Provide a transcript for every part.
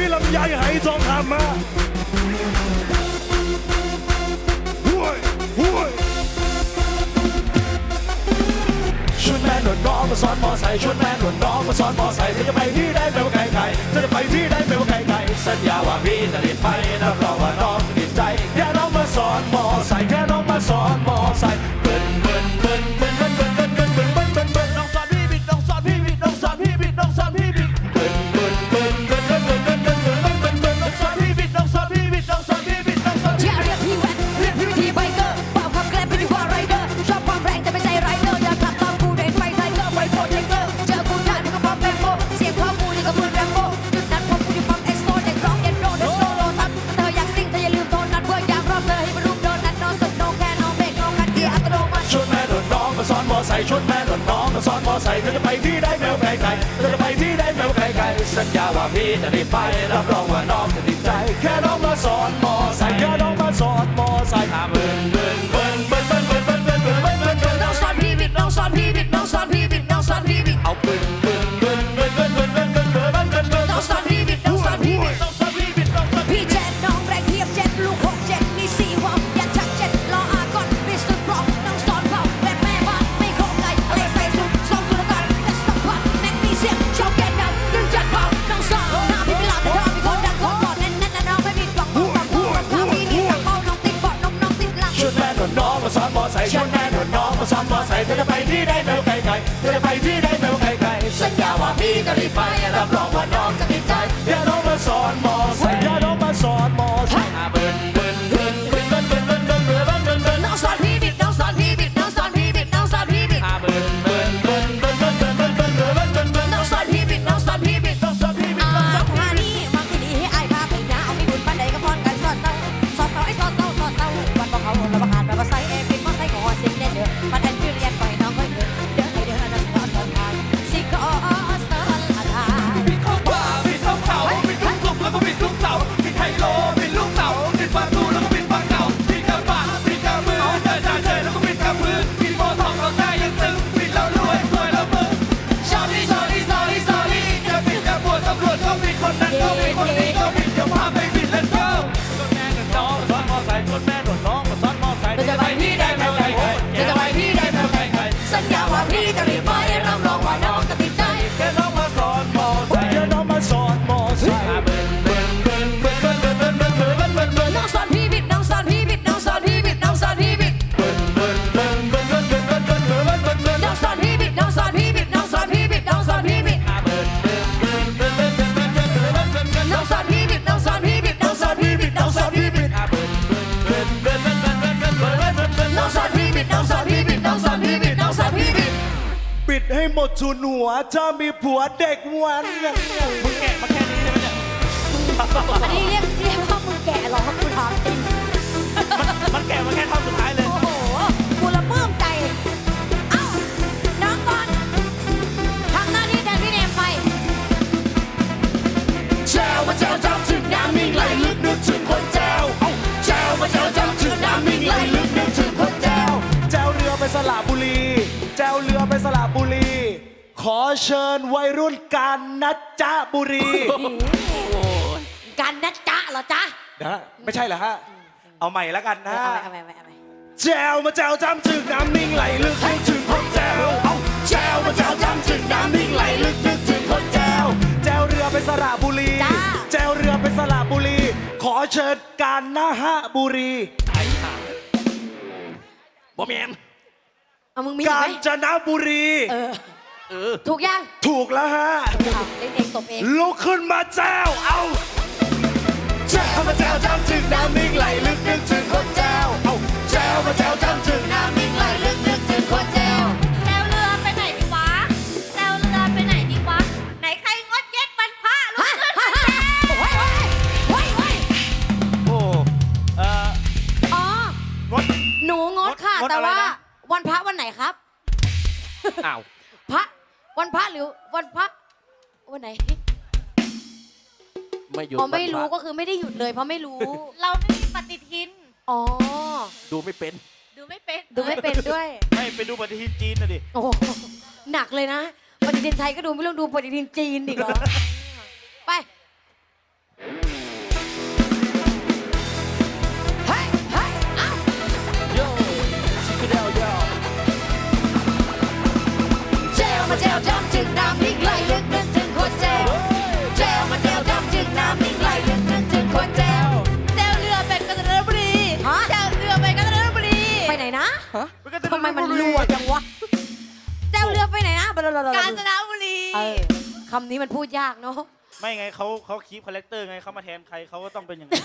พี่ลำไยไหทองคำมาห้วยห้วยชวนแม่หนวดน้องมาซ้อนมอไซค์ชวนแม่หนวดน้องมาซ้อนมอไซค์เธอจะไปที่ได้ไม่ว่าไกลไกลเธอจะไปที่ได้ไม่ว่าไกลไกลสัญญาว่าพี่จะรีบไปรับรองว่าน้องจะติดใจแค่น้องมาสอนมอไซค์แค่น้องมาสอนมอไซค์ พี่จะรีบไปรับรองว่าน้องจะติดใจ แค่น้องมาสอนมอไซค์แค่น้องมาสอนมอไซค์เบิ้นเบิ้นเบิ้นเบิ้นเบิ้นเบิ้นเบิ้นเบิ้นเบิ้นเบิ้นเบิ้นเบิ้นน้องสอนพี่บิดน้องสอนพี่บิดน้องสอนพี่บิดน้องสอนพี่บิดเอาเบิ้นเบิ้นเบิ้นเบิ้นเบิ้นเบิ้นเบิ้นเบิ้นเบิ้นเบิ้นเบิ้นเบิ้นน้องสอนพี่บิดน้องสอนพี่บิดน้องสอนพี่บิดน้องสอนพี่เจ็ดน้องแรงเทียบเจ็ดลูกหกเจ็ดมีสี่หัวยันชัก งมาซ้อนมอไซค์เธอจะไปที่ได้แมวไกลไกลเธอจะไปที่ได้แมวไกลไกลสัญญาว่าพี่จะรีบไปรับรองว่าน้องจะติดใจแค่น้องมาสอนมอไซค์แค่น้องมาสอนมอไซค์เบิ้น ปิดให้หมดชุนหัวถ้ามีผัวเด็กวันยังมึงแกะมาแค่นี้ใช่ไหมเนี่ยอันนี้เรียกเรียกว่ามึงแก่เหรอกูถามจริงมันแกะมาแค่ท่อนสุดท้ายเลย ขอเชิญวัยรุ่นการนัดจ้าบุรีกันนะจ๊ะเหรอจ๊ะนะฮะไม่ใช่เหรอฮะ เอาใหม่แล้วกันนะ เอาไปเอาไปเอาไปเอาไปแจวมาแจวจำถึงน้ำนิ่งไหลลึกนึกถึงคนแจวเอ้าแจวมาแจวจำถึงน้ำนิ่งไหลลึกนึกถึงคนแจวแจวเรือไปสระบุรีแจวเรือไปสระบุรี ขอเชิญการนะฮะบุรีบ่แมนเอามึงมีอีกกาไหมญจนบุรี เออ ถูกยังถูกแล้วฮะ เอาเล่นเองตบเอง ลุกขึ้นมาแจวเอาแจวมาแจวจำถึงน้ำนิ่งไหลลึกนึกถึงคนแจวเอาแจวมาแจวจำถึงน้ำนิ่งไหลลึกนึกถึงคนแจวแซวเรือไปไหนดีวะแซวเรือไปไหนดีวะ ไหนใครงดเย็ดบรรพะลุกฮะขึ้นฮะมาฮะเฮ้ยเฮ้ยเฮ้ยเฮ้ยโอ้เอ่ออ๋อ งด หนูงดค่ะ งดแต่อะไรว่านะ วันพระวันไหนครับ อ้าวพระ วันพระหรือวันพระวันไหนไม่หยุดอ๋อไม่รู้วันพก็ระคือไม่ได้หยุดเลยเพราะไม่รู้ เราไม่มีปฏิทิน อ๋อ ดูไม่เป็น ดูไม่เป็น ดูไม่เป็นด้วย ไม่ไปดูปฏิทินจีนนะดิ โอ้โหหนักเลยนะ ปฏิทินไทยก็ดูไม่ต้องดูปฏิทินจีนอีกเหรอ ไป จึงน้ำนิ่งไหลลึกนึกถึงคนแจวแจวมาแจวจำจึงน้ำนิ่งไหลลึกนึกถึงคนแจวแจวเรือไปกาญจนบุรีฮะ แจวเรือไปกาญจนบุรีไปไหนนะมันก็จะทำไมมันรัวจังวะแจวเรือไปไหนนะกาญจนบุรีเออคำนี้มันพูดยากเนาะไม่ไงเขาเขาคีปคาแรคเตอร์ไงเขามาแทนใครเขาก็ต้องเป็นอย่างนั้น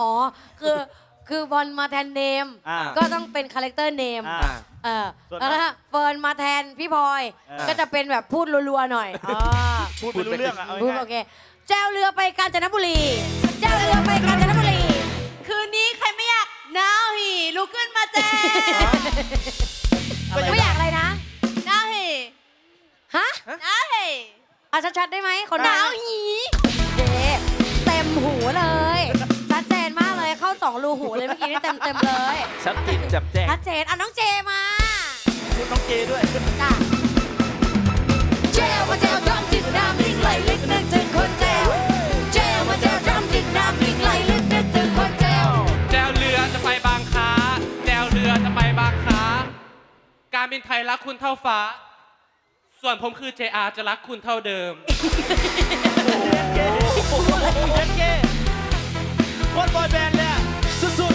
อ๋อคือคือบอลมาแทนเนม อ่า ก็ต้องเป็นคาแรคเตอร์เนม อ่า เออส่วนแล้วถ้าเฟิร์นมาแทนพี่พลอย เออ ก็จะเป็นแบบพูดรัวๆหน่อยอ่าพูดไม่รู้เรื่องอะเอาพูดง่าโอยเคแจวเรือไปกาญจนบุรีแจวเรือไปกาญจนบุรี คืนนี้ใครไม่อยากหนาวหีลุกขึ้นมาแจวไม่อยากอะไรนะ หนาวหีฮะหนาวหีเอาชัดๆได้ไหมคนหดันางวหีเจ๊เต็มหูเลย ชัดเจนมากเลยเข้าสองรูหูเลยเมื่อกี้นี่เต็มเต็มๆเลย ชัดเจนแจ่มแจ้งชัดเจนอะน้องเจมาพูดน้อง เจด้วย จ้ะเจลมาเจลจำจิตน้ำนิ่งไหลลึกนึกถึงคนเจลเจลมาเจลจำจิตน้ำนิ่งไหลลึกนึกถึงคนเจลแจวเรือจะไปบางค้าแจวเรือจะไปบางค้า การบินไทยรักคุณเท่าฟ้า ส่วนผมคือ JR จะรักคุณเท่าเดิม เย็นเก้โคตรบอยแบนด์เลยอะสุด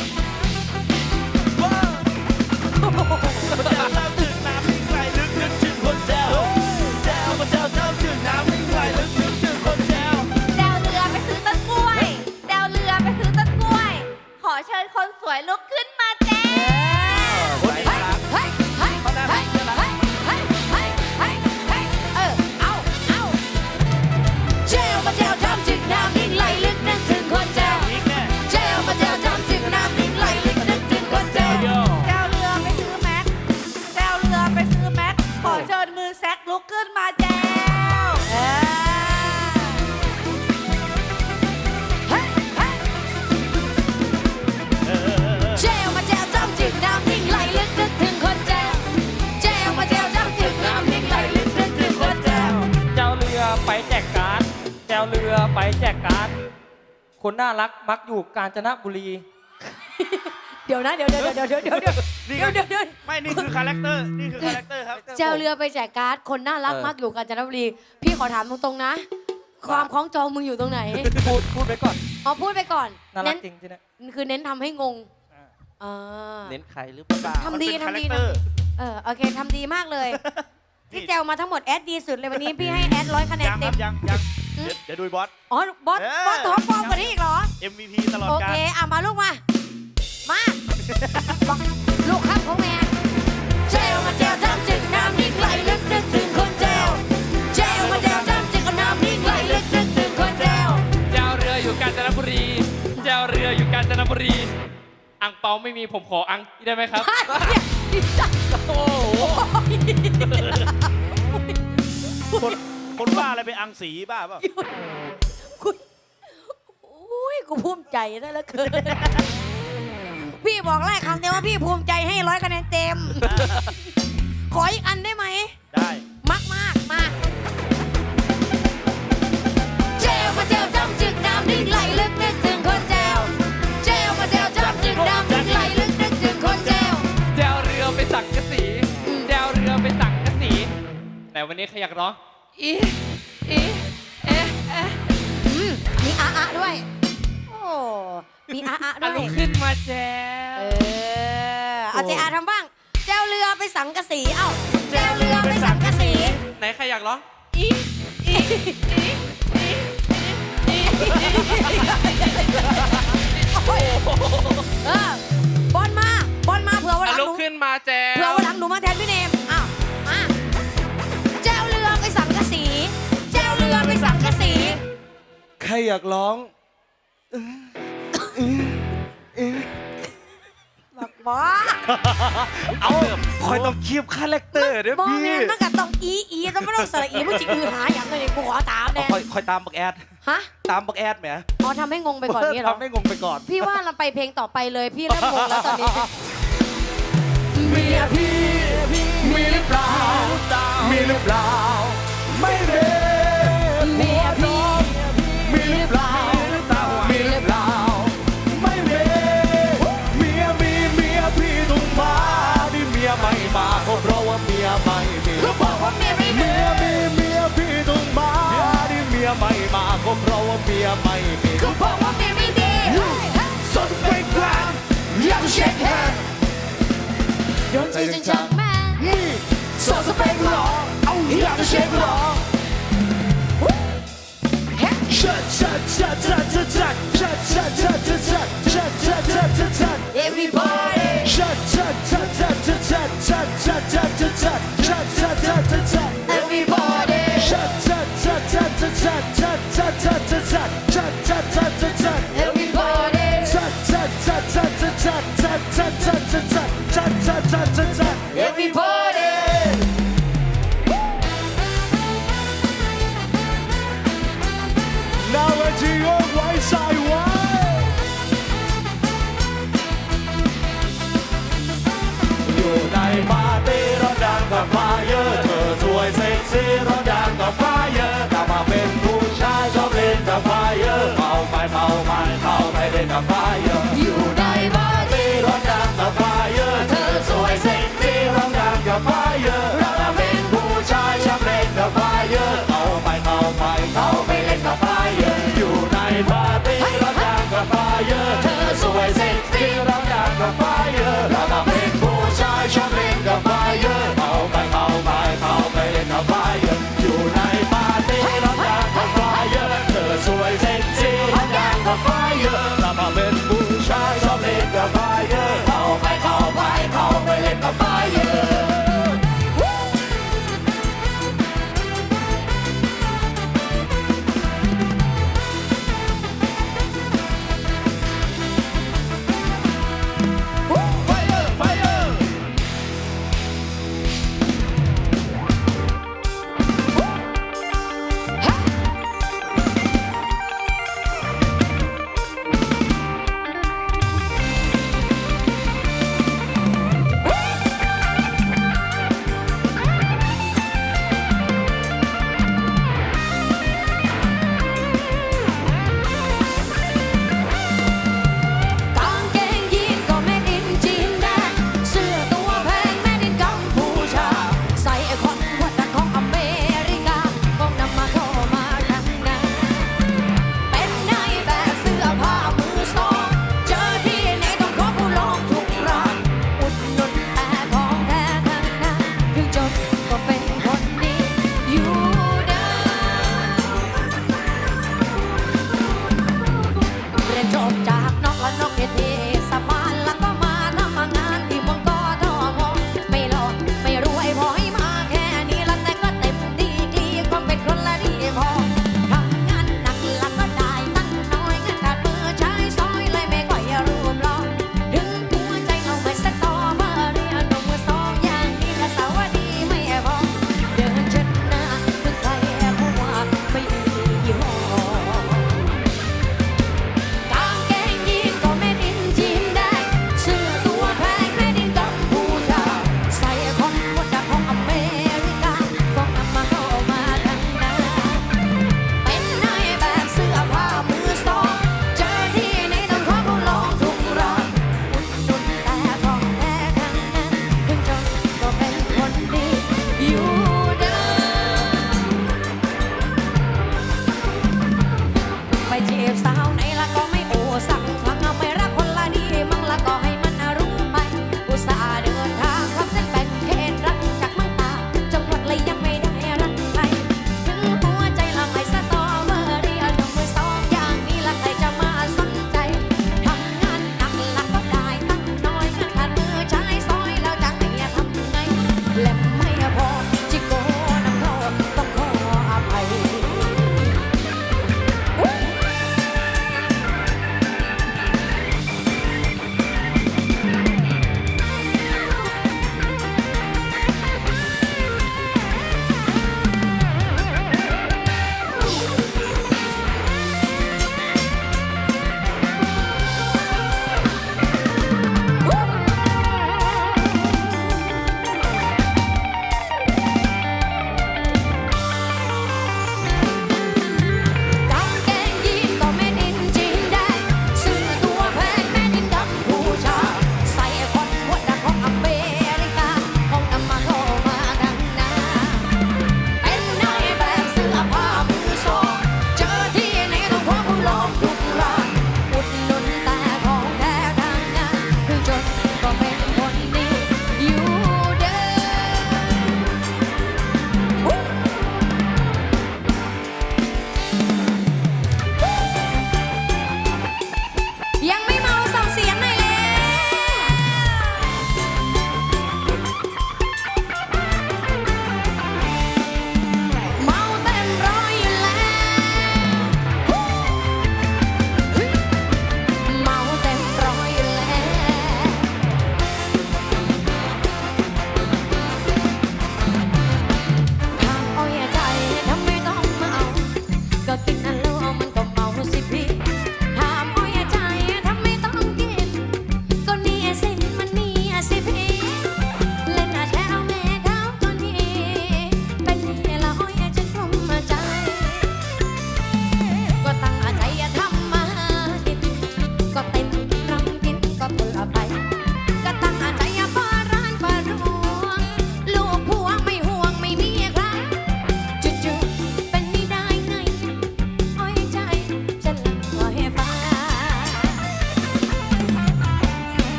ๆว้าว เชิญคนสวยลุกขึ้นมา แจกการ์ดคนน่ารักมักอยู่กาญจนบุรี เดี๋ยวนะเดี๋ยวเดี๋ยวเดี๋ยวเดี๋ยวเดี๋ยวเดี๋ยวนี่เดี๋ยวเดี๋ยวเดี๋ยวไม่นี่คือคาแรคเตอร์นี่คือคาแรคเตอร์ครับเจลเรือไปแจกการ์ดคนน่ารักเออมากอยู่กาญจนบุรีพี่ขอถามตรงๆนะ ความคล้องจองมึงอยู่ตรงไหนพูดพูดไปก่อนเอาพูดไปก่อนน่ารัเน้กนจริงที่เนี่ยคือเน้นทำให้งงอ่าอ่าเน้นใครหรือเปล่า ทำดีมันเป็นทำดี คาแรคเตอร์ เออโอเคทำดีมากเลยนี่ที่แจวมาทั้งหมดแอดดีสุดเลยวันนี้พี่ให้แอดร้อยคะแนนยังคเต็รัมบยังยังอืม เดี๋ยวเดี๋ยวดูบอส อ๋อบอสเออบอสท็อปฟอร์มกว่านี้อีกเหรอ MVP ตลอดโอกาเค รอะ มาลูกมา มา บอกลูกครับของแม่เจลมาเจลจำจึงน้ำนิ่งไหลลึกนึกถึงคนเจลเจลมาเจลจำจึงเอาน้ำนิ่งไหลลึกนึกถึงคนเจลแจวเรืออยู่กาญจนบุรีแจวเรืออยู่กาญจนบุรี อังเปาไม่มีผมขออังได้ไหมครับ โอ้โห คน คนบ้าอะไรไปอังสีบ้าเปล่าคุณอุ้ยกูภูมิใจได้แล้วเกิน พี่บอกแรกคำเดียวว่าพี่ภูมิใจให้ร้อยคะแนนเต็ม ขออีกอันได้ไหม ได้มากมากๆมาเจลมาเจลจำจึกน้ำนิ่งไหลลึกนึกถึงคนเจลเจลมาเจลจำจึกน้ำนิ่งไหลลึกนึกถึงคนเจลแจวเรือไปสั่งกะสีแจวเรือไปสั่งกะสี แต่วันนี้ใครอยากร้อง อีอีเอ๊ะเอ๊ะอืมมีอาอะด้วย โอ้ มีอาอะด้อะวยลุกขึ้นมาแจเอวอเอาเจอาทำบ้าง เจลเรือไปสังกะสี เอ้า เจลเรือไปสังกะสี ไหนใครอยากร้องอีอีอีอีอีเออบอลมา บอลมาเผื่อวันหอะลังหลุกนูขึ้นมาแจเผื่อววันหลังหนูมาแทนพี่เนม สังกะสี ใครอยากร้องบอกบอเอาคอยต้องคีบคาแรคเตอร์ด้วยพี่แมนมันก็ต้องอีอีต้องไม่ต้องสระอีมึงจิอือหาอย่างเลยกูขอตามแน่คอยคอยตามบักแอดฮะตามบักแอดแหมอ๋อทำให้งงไปก่อนนี่หรอทำให้งงไปก่อน พี่ว่าเราไปเพลงต่อไปเลยพี่เริ่มงงแล้วตอนนี้มีพี่มีหรือเปล่ามีหรือเปล่าไม่เร็ว 非正常。你说是被我，一样的结果。Everybody. Everybody. trabalham.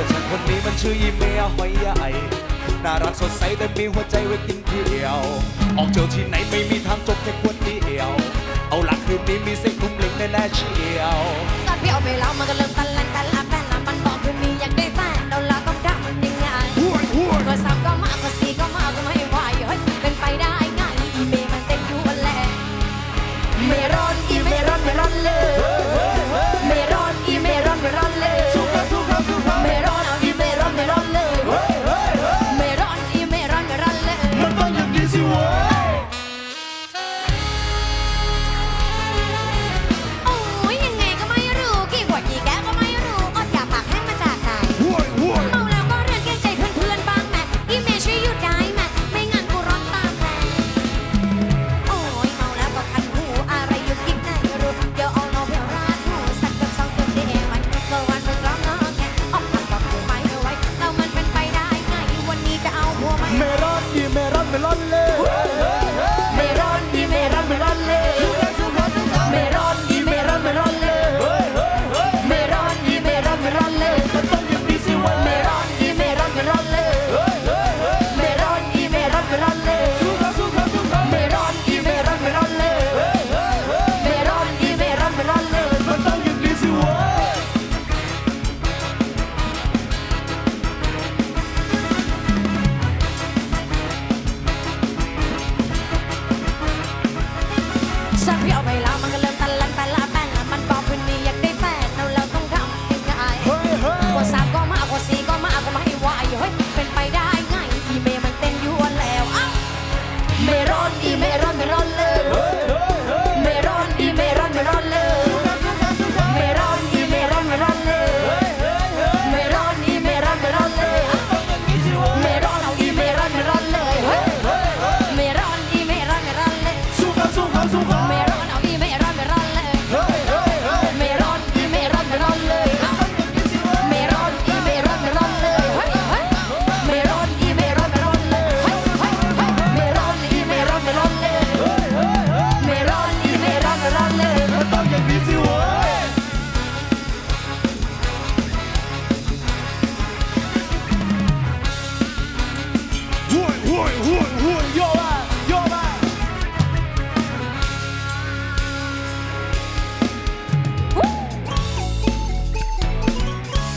ื่อฉันคนนี้มันชื่อยีเมียหอยใหญ่น่ารักสดใสแต่มีหัวใจไว้กินเที่ยว ออกเที่ยวที่ไหนไม่มีทางจบแค่คนเดียว เอาหลักคืนนี้มีเสียงทุ่มลิงแน่ๆเชียวตอนพี่เอาไปแล้วมันก็เริ่มตัน